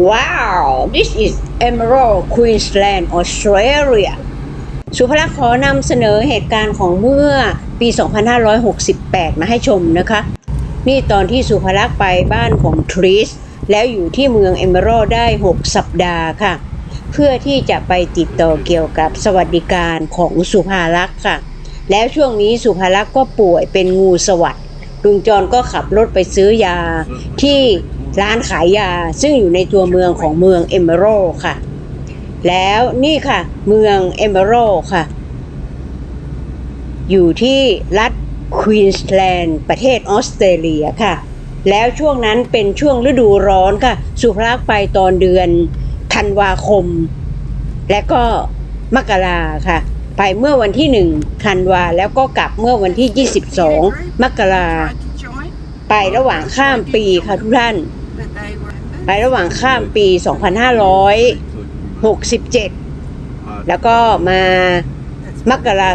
Wow this is Emerald Queensland Australia สุภลักษ์ขอนำเสนอเหตุการณ์ของเมื่อปี 2568 มาให้ชมนะคะ นี่ตอนที่สุภลักษ์ไปบ้านของทริสแล้วอยู่ที่เมืองเอเมอรัลได้ 6 สัปดาห์ค่ะ เพื่อที่จะไปติดต่อเกี่ยวกับสวัสดิการของสุภาลักษ์ค่ะ แล้วช่วงนี้สุภาลักษ์ก็ป่วยเป็นงูสวัสดลุงจรก็ขับรถไปซื้อยาที่ ร้านขายยาซึ่งอยู่ในตัวเมืองของเมืองเอเมอรัลค่ะ แล้วนี่ค่ะ เมืองเอเมอรัลค่ะ อยู่ที่รัฐควีนสแลนด์ประเทศออสเตรเลียค่ะ แล้วช่วงนั้นเป็นช่วงฤดูร้อนค่ะ สุภลักษณ์ไปตอนเดือนธันวาคม และก็มกราค่ะ ไปเมื่อวันที่หนึ่งธันวาแล้วก็กลับเมื่อวันที่ 22 มกราไประหว่างข้ามปีค่ะทุกท่าน ไประหว่างข้ามปี 2567 แล้วก็มามกรา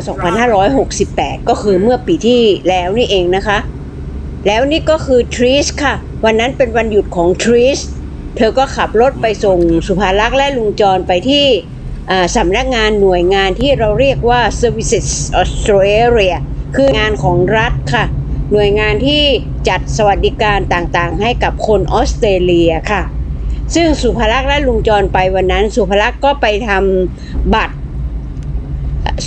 2568 ก็คือเมื่อปีที่แล้วนี่เองนะคะ แล้วนี่ก็คือทริสค่ะ วันนั้นเป็นวันหยุดของทริสเธอก็ขับรถไปส่งสุภาลักษ์และลุงจรไปที่สำนักงานหน่วยงานที่เราเรียกว่า Services Australia คืองานของรัฐค่ะ หน่วยงานที่จัดสวัสดิการต่างๆ ให้กับคนออสเตรเลียค่ะ ซึ่งสุภลักษณ์และลุงจรไปวันนั้น สุภลักษณ์ก็ไปทำบัตร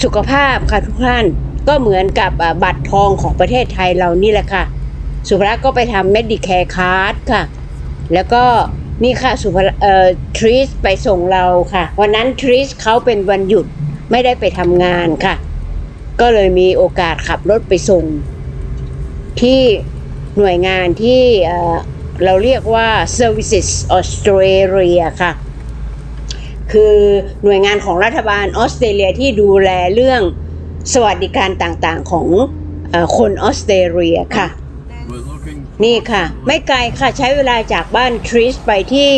สุขภาพค่ะทุกท่านก็เหมือนกับบัตรทองของประเทศไทยเรานี่แหละค่ะ สุภลักษณ์ก็ไปทำ Medicare Card ค่ะ แล้วก็นี่ค่ะสุภลักษณ์เอ่อทริสไปส่งเราค่ะ วันนั้นทริสเขาเป็นวันหยุดไม่ได้ไปทำงานค่ะ ก็เลยมีโอกาสขับรถไปส่ง ที่หน่วยงานที่เราเรียกว่า Services Australia ค่ะ คือหน่วยงานของรัฐบาลออสเตรเลียที่ดูแลเรื่องสวัสดิการต่างๆของอคนออสเตรเลียค่ะ นี่ค่ะ ไม่ไกลค่ะใช้เวลาจากบ้านทริสไปที่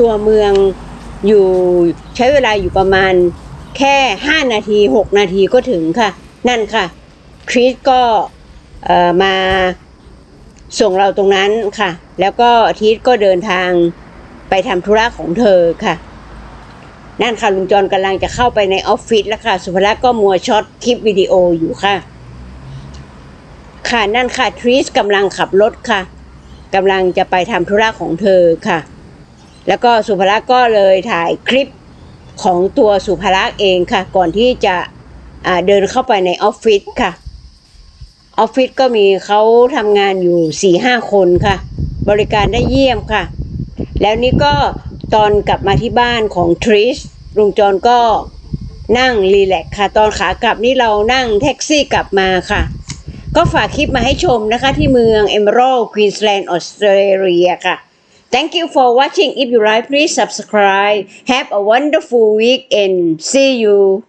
ตัวเมืองอยู่ใช้เวลาอยู่ประมาณแค่ 5 นาที 6 นาทีก็ถึงค่ะ นั่นค่ะทริสก็ มาส่งเราตรงนั้นค่ะ แล้วก็ทีสก็เดินทางไปทำธุระของเธอค่ะ นั่นค่ะลุงจรกำลังจะเข้าไปในออฟฟิศแล้วค่ะ สุภลักษณ์ก็มัวช็อตคลิปวิดีโออยู่ค่ะ ค่ะนั่นค่ะทริสกำลังขับรถค่ะกำลังจะไปทำธุระของเธอค่ะ แล้วก็สุภลักษณ์ก็เลยถ่ายคลิปของตัวสุภลักษณ์เองค่ะ ก่อนที่จะอ่าเดินเข้าไปในออฟฟิศค่ะ ออฟฟิศก็มีเขาทำงานอยู่สี่ห้าคนค่ะ บริการได้เยี่ยมค่ะ แล้วนี่ก็ตอนกลับมาที่บ้านของทริสลุงจรก็นั่งรีแลกค่ะ ตอนขากลับนี่เรานั่งแท็กซี่กลับมาค่ะ ก็ฝากคลิปมาให้ชมนะคะที่เมือง Emerald Queensland Australia ค่ะ Thank you for watching. If you like, please subscribe. Have a wonderful weekend. See you.